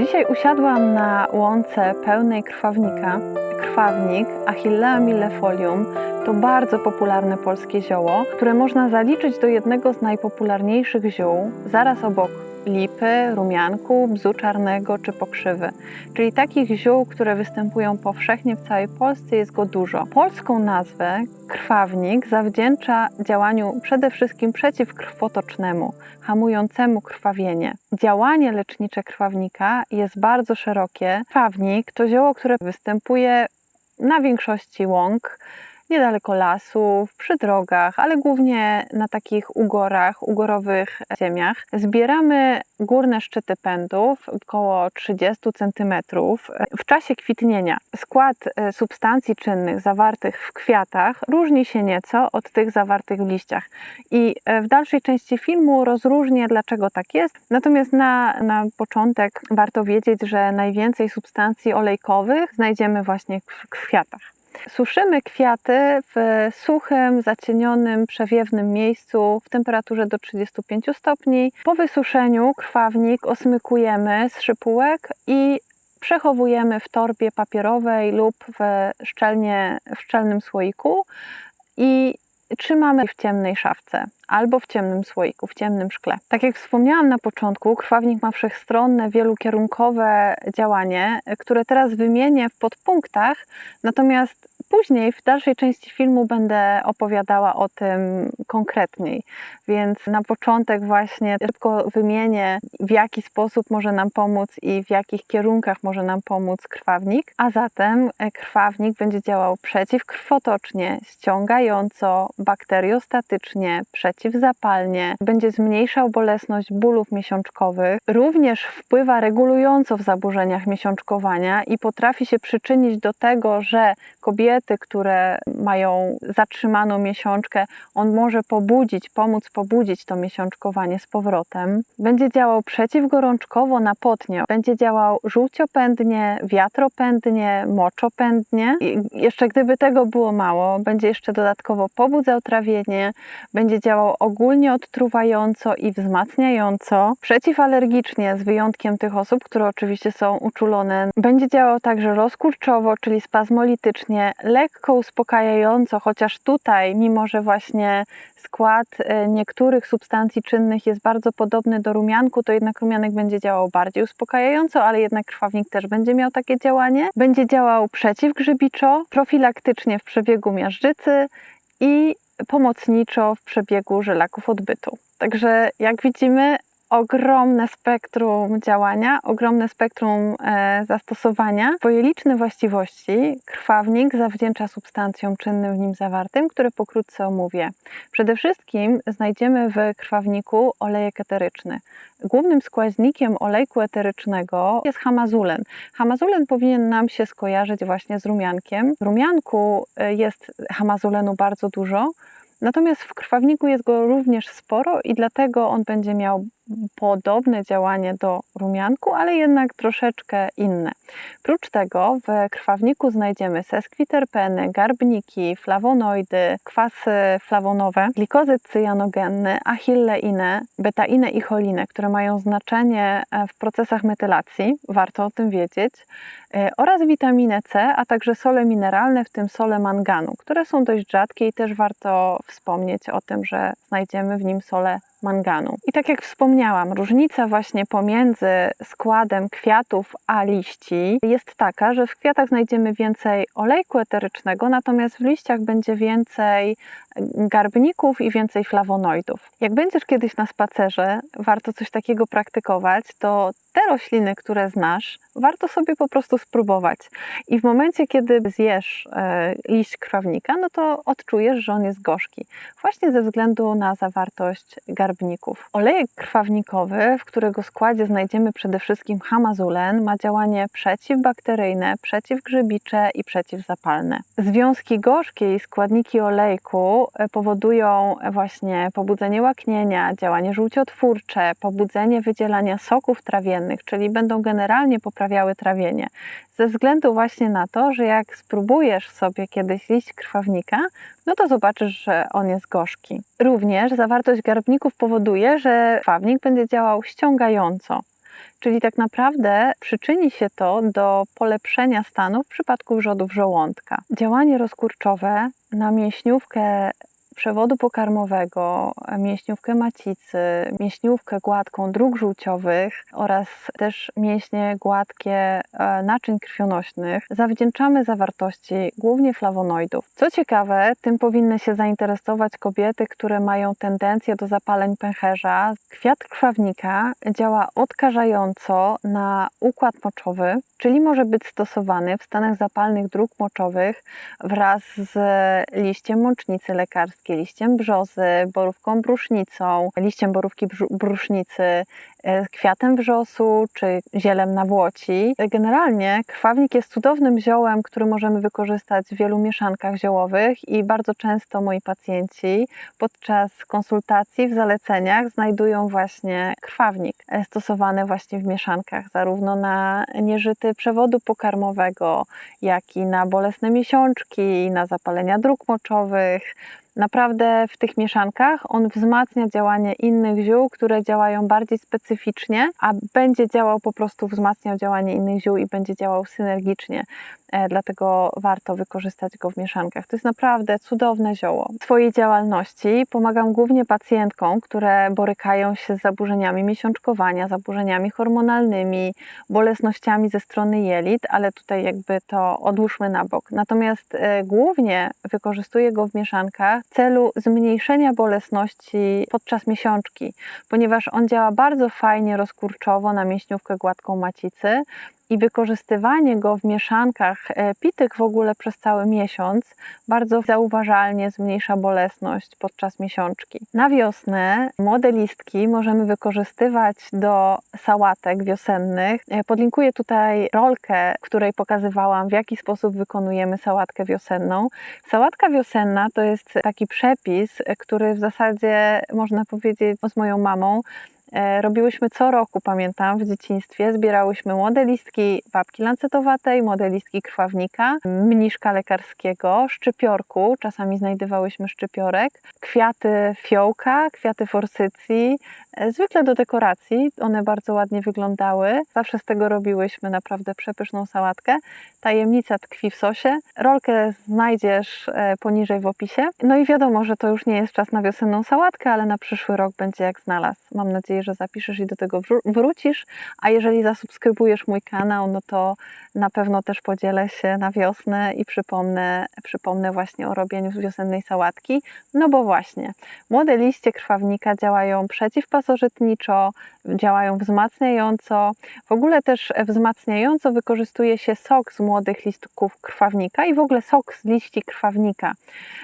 Dzisiaj usiadłam na łące pełnej krwawnika. Krwawnik Achillea millefolium to bardzo popularne polskie zioło, które można zaliczyć do jednego z najpopularniejszych ziół, zaraz obok lipy, rumianku, bzu czarnego czy pokrzywy. Czyli takich ziół, które występują powszechnie w całej Polsce jest go dużo. Polską nazwę krwawnik zawdzięcza działaniu przede wszystkim przeciwkrwotocznemu, hamującemu krwawienie. Działanie lecznicze krwawnika jest bardzo szerokie. Krwawnik to zioło, które występuje na większości łąk, niedaleko lasów, przy drogach, ale głównie na takich ugorach, ugorowych ziemiach. Zbieramy górne szczyty pędów, około 30 cm w czasie kwitnienia. Skład e, substancji czynnych zawartych w kwiatach różni się nieco od tych zawartych w liściach. I e, w dalszej części filmu rozróżnię, dlaczego tak jest. Natomiast na, na początek warto wiedzieć, że najwięcej substancji olejkowych znajdziemy właśnie w kwiatach. Suszymy kwiaty w suchym, zacienionym, przewiewnym miejscu w temperaturze do 35 stopni. Po wysuszeniu krwawnik osmykujemy z szypułek i przechowujemy w torbie papierowej lub w, szczelnie, w szczelnym słoiku i trzymamy w ciemnej szafce albo w ciemnym słoiku, w ciemnym szkle. Tak jak wspomniałam na początku, krwawnik ma wszechstronne, wielokierunkowe działanie, które teraz wymienię w podpunktach, natomiast później w dalszej części filmu będę opowiadała o tym konkretniej. Więc na początek właśnie szybko wymienię, w jaki sposób może nam pomóc i w jakich kierunkach może nam pomóc krwawnik. A zatem krwawnik będzie działał przeciwkrwotocznie, ściągająco, bakteriostatycznie, przeciw przeciwzapalnie, będzie zmniejszał bolesność bólów miesiączkowych, również wpływa regulująco w zaburzeniach miesiączkowania i potrafi się przyczynić do tego, że kobiety, które mają zatrzymaną miesiączkę, on może pobudzić, pomóc pobudzić to miesiączkowanie z powrotem. Będzie działał przeciwgorączkowo na potnie, będzie działał żółciopędnie, wiatropędnie, moczopędnie. I jeszcze gdyby tego było mało, będzie jeszcze dodatkowo pobudzał trawienie, będzie działał ogólnie odtruwająco i wzmacniająco, przeciwalergicznie z wyjątkiem tych osób, które oczywiście są uczulone. Będzie działał także rozkurczowo, czyli spazmolitycznie, lekko uspokajająco, chociaż tutaj, mimo że właśnie skład e, niektórych substancji czynnych jest bardzo podobny do rumianku, to jednak rumianek będzie działał bardziej uspokajająco, ale jednak krwawnik też będzie miał takie działanie. Będzie działał przeciwgrzybiczo, profilaktycznie w przebiegu miażdżycy i pomocniczo w przebiegu żelaków odbytu. Także jak widzimy, ogromne spektrum działania, ogromne spektrum e, zastosowania. Swoje liczne właściwości krwawnik zawdzięcza substancjom czynnym w nim zawartym, które pokrótce omówię. Przede wszystkim znajdziemy w krwawniku olejek eteryczny. Głównym składnikiem olejku eterycznego jest hamazulen. Hamazulen powinien nam się skojarzyć właśnie z rumiankiem. W rumianku e, jest hamazulenu bardzo dużo, Natomiast w krwawniku jest go również sporo i dlatego on będzie miał podobne działanie do rumianku, ale jednak troszeczkę inne. Prócz tego w krwawniku znajdziemy seskwiterpeny, garbniki, flawonoidy, kwasy flawonowe, glikozy cyjanogenne, achilleinę, betainę i cholinę, które mają znaczenie e, w procesach metylacji, warto o tym wiedzieć, e, oraz witaminę C, a także sole mineralne, w tym sole manganu, które są dość rzadkie i też warto wspomnieć o tym, że znajdziemy w nim sole manganu. I tak jak wspomniałam, różnica właśnie pomiędzy składem kwiatów a liści jest taka, że w kwiatach znajdziemy więcej olejku eterycznego, natomiast w liściach będzie więcej garbników i więcej flawonoidów. Jak będziesz kiedyś na spacerze, warto coś takiego praktykować, to te rośliny, które znasz, warto sobie po prostu spróbować. I w momencie, kiedy zjesz e, liść krwawnika, no to odczujesz, że on jest gorzki. Właśnie ze względu na zawartość garbników. Olejek krwawnikowy, w którego składzie znajdziemy przede wszystkim hamazulen, ma działanie przeciwbakteryjne, przeciwgrzybicze i przeciwzapalne. Związki gorzkie i składniki olejku e, powodują właśnie pobudzenie łaknienia, działanie żółciotwórcze, pobudzenie wydzielania soków trawiennych, czyli będą generalnie poprawiały trawienie. Ze względu właśnie na to, że jak spróbujesz sobie kiedyś liść krwawnika, no to zobaczysz, że on jest gorzki. Również zawartość garbników powoduje, że krwawnik będzie działał ściągająco czyli tak naprawdę przyczyni się to do polepszenia stanu w przypadku wrzodów żołądka. Działanie rozkurczowe na mięśniówkę przewodu pokarmowego, mięśniówkę macicy, mięśniówkę gładką dróg żółciowych oraz też mięśnie gładkie e, naczyń krwionośnych zawdzięczamy zawartości głównie flawonoidów. Co ciekawe, tym powinny się zainteresować kobiety, które mają tendencję do zapaleń pęcherza. Kwiat krwawnika działa odkażająco na układ moczowy, czyli może być stosowany w stanach zapalnych dróg moczowych wraz z liściem mącznicy lekarskiej, liściem brzozy, borówką brusznicą, liściem borówki brusznicy, e, kwiatem wrzosu czy zielem nawłoci. Generalnie krwawnik jest cudownym ziołem, który możemy wykorzystać w wielu mieszankach ziołowych i bardzo często moi pacjenci podczas konsultacji w zaleceniach znajdują właśnie krwawnik e, stosowany właśnie w mieszankach, zarówno na nieżyty przewodu pokarmowego, jak i na bolesne miesiączki, na zapalenia dróg moczowych, Naprawdę w tych mieszankach on wzmacnia działanie innych ziół, które działają bardziej specyficznie, a będzie działał po prostu, wzmacniał działanie innych ziół i będzie działał synergicznie. E, dlatego warto wykorzystać go w mieszankach. To jest naprawdę cudowne zioło. W swojej działalności pomagam głównie pacjentkom, które borykają się z zaburzeniami miesiączkowania, zaburzeniami hormonalnymi, bolesnościami ze strony jelit, ale tutaj jakby to odłóżmy na bok. Natomiast e, głównie wykorzystuję go w mieszankach celu zmniejszenia bolesności podczas miesiączki, ponieważ on działa bardzo fajnie rozkurczowo na mięśniówkę gładką macicy, i wykorzystywanie go w mieszankach e, pitek w ogóle przez cały miesiąc bardzo zauważalnie zmniejsza bolesność podczas miesiączki. Na wiosnę młode listki możemy wykorzystywać do sałatek wiosennych. E, podlinkuję tutaj rolkę, której pokazywałam, w jaki sposób wykonujemy sałatkę wiosenną. Sałatka wiosenna to jest taki przepis, e, który w zasadzie można powiedzieć z moją mamą E, robiłyśmy co roku, pamiętam, w dzieciństwie. Zbierałyśmy młode listki babki lancetowatej, młode listki krwawnika, mniszka lekarskiego, szczypiorku, czasami znajdywałyśmy szczypiorek, kwiaty fiołka, kwiaty forsycji, zwykle do dekoracji. One bardzo ładnie wyglądały. Zawsze z tego robiłyśmy naprawdę przepyszną sałatkę. Tajemnica tkwi w sosie. Rolkę znajdziesz e, poniżej w opisie. No i wiadomo, że to już nie jest czas na wiosenną sałatkę, ale na przyszły rok będzie jak znalazł. Mam nadzieję, że zapiszesz i do tego wrócisz. A jeżeli zasubskrybujesz mój kanał, no to na pewno też podzielę się na wiosnę i przypomnę, przypomnę właśnie o robieniu wiosennej sałatki. No bo właśnie, młode liście krwawnika działają przeciwpasożytniczo, działają wzmacniająco. W ogóle też wzmacniająco wykorzystuje się sok z młodych listków krwawnika i w ogóle sok z liści krwawnika.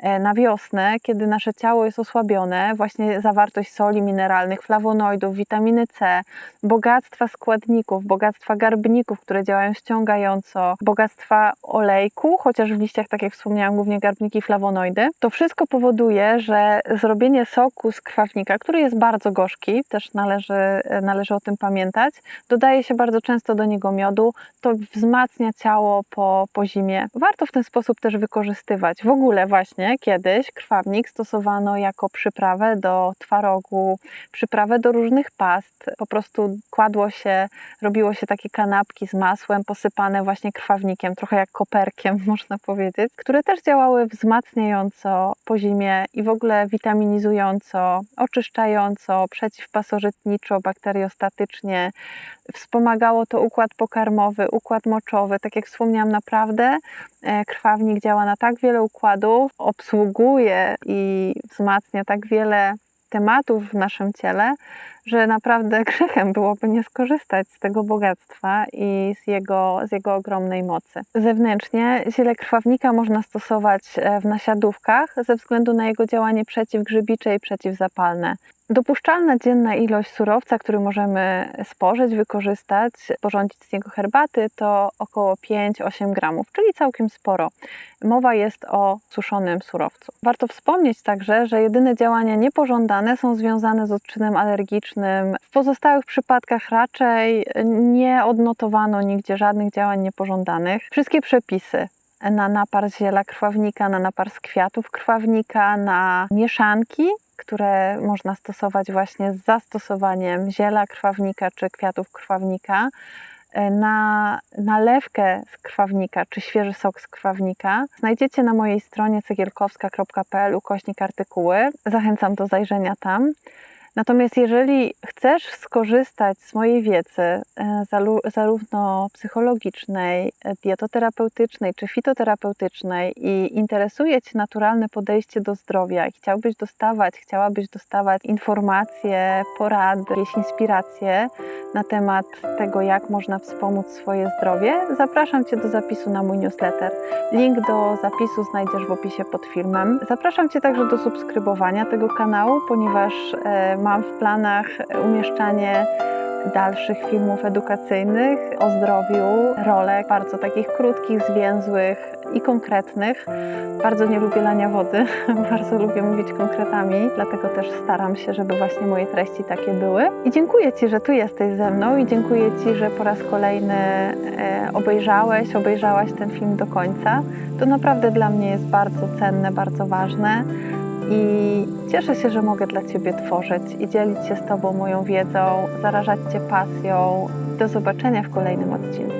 E, na wiosnę, kiedy nasze ciało jest osłabione, właśnie zawartość soli mineralnych, flawonoidów, witaminy C, bogactwa składników, bogactwa garbników, które działają ściągająco, bogactwa olejku, chociaż w liściach, tak jak wspomniałam, głównie garbniki i flawonoidy. To wszystko powoduje, że zrobienie soku z krwawnika, który jest bardzo gorzki, też należy, należy o tym pamiętać, dodaje się bardzo często do niego miodu, to wzmacnia ciało po, po zimie. Warto w ten sposób też wykorzystywać. W ogóle właśnie kiedyś krwawnik stosowano jako przyprawę do twarogu, przyprawę do różnych past. Po prostu kładło się, robiło się takie kanapki z masłem posypane właśnie krwawnikiem, trochę jak koperkiem można powiedzieć, które też działały wzmacniająco po zimie i w ogóle witaminizująco, oczyszczająco, przeciwpasożytniczo, bakteriostatycznie. Wspomagało to układ pokarmowy, układ moczowy. Tak jak wspomniałam, naprawdę e, krwawnik działa na tak wiele układów, obsługuje i wzmacnia tak wiele tematów w naszym ciele, że naprawdę grzechem byłoby nie skorzystać z tego bogactwa i z jego, z jego ogromnej mocy. Zewnętrznie ziele krwawnika można stosować e, w nasiadówkach ze względu na jego działanie przeciwgrzybicze i przeciwzapalne. Dopuszczalna dzienna ilość surowca, który możemy spożyć, wykorzystać, porządzić z niego herbaty, to około 5-8 gramów, czyli całkiem sporo. Mowa jest o suszonym surowcu. Warto wspomnieć także, że jedyne działania niepożądane są związane z odczynem alergicznym. W pozostałych przypadkach raczej nie odnotowano nigdzie żadnych działań niepożądanych. Wszystkie przepisy na napar z ziela krwawnika, na napar z kwiatów krwawnika, na mieszanki które można stosować właśnie z zastosowaniem ziela krwawnika czy kwiatów krwawnika, na nalewkę z krwawnika czy świeży sok z krwawnika znajdziecie na mojej stronie cegielkowska.pl ukośnik artykuły. Zachęcam do zajrzenia tam. Natomiast jeżeli chcesz skorzystać z mojej wiedzy, e, zarówno psychologicznej, e, dietoterapeutycznej czy fitoterapeutycznej i interesuje Cię naturalne podejście do zdrowia i chciałbyś dostawać, chciałabyś dostawać informacje, porady, jakieś inspiracje na temat tego, jak można wspomóc swoje zdrowie, zapraszam Cię do zapisu na mój newsletter. Link do zapisu znajdziesz w opisie pod filmem. Zapraszam Cię także do subskrybowania tego kanału, ponieważ e, mam w planach umieszczanie dalszych filmów edukacyjnych o zdrowiu, rolek, bardzo takich krótkich, zwięzłych i konkretnych. Bardzo nie lubię lania wody, bardzo lubię mówić konkretami, dlatego też staram się, żeby właśnie moje treści takie były. I dziękuję Ci, że tu jesteś ze mną i dziękuję Ci, że po raz kolejny e, obejrzałeś, obejrzałaś ten film do końca. To naprawdę dla mnie jest bardzo cenne, bardzo ważne. I cieszę się, że mogę dla Ciebie tworzyć i dzielić się z Tobą moją wiedzą, zarażać Cię pasją. Do zobaczenia w kolejnym odcinku.